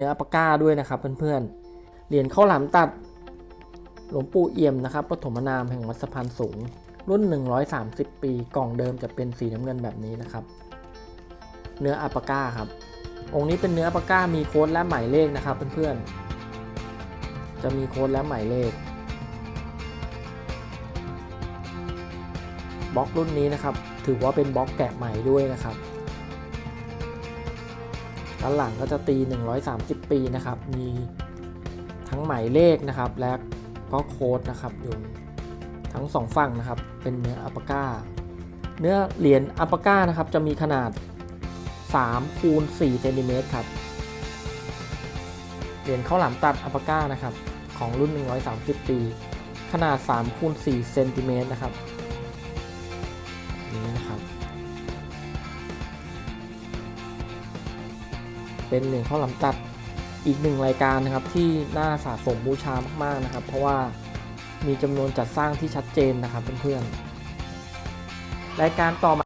นื้ออัปปาก้าด้วยนะครับเพื่อนๆ เหรียญข้าวหลามตัด หลวงปู่เอี่ยมนะครับปฐมนามแห่งวัดสะพานสูง รุ่น 130 ปีกล่องเดิมจะเป็นสีน้ำเงินแบบนี้นะครับ เนื้ออัปปาก้าครับ องค์นี้เป็นเนื้ออัปปาก้ามีโค้ดและหมายเลขนะครับเพื่อนๆ จะมีโค้ดและหมายเลขบล็อกรุ่นนี้นะครับ ถือว่าเป็นบล็อกแกะใหม่ด้วยนะครับ ด้านหลังก็จะตี 130 ปีนะครับ มีทั้งหมายเลขนะครับ และก็โค้ดนะครับอยู่ทั้งสองฝั่งนะครับ เป็นเนื้ออัปปาก้า เนื้อเหรียญอัปปาก้านะครับ จะมีขนาด3คูณ4เซนติเมตรครับ เหรียญข้าวหลามตัดอัปปาก้านะครับ ของรุ่น 130 ปี ขนาด3คูณ4เซนติเมตรนะครับ เป็นเหรียญข้าวหลามตัดอีกหนึ่งรายการนะครับที่น่าสะสมบูชามากๆนะครับ เพราะว่ามีจำนวนจัดสร้างที่ชัดเจนนะครับเพื่อนๆรายการต่อมา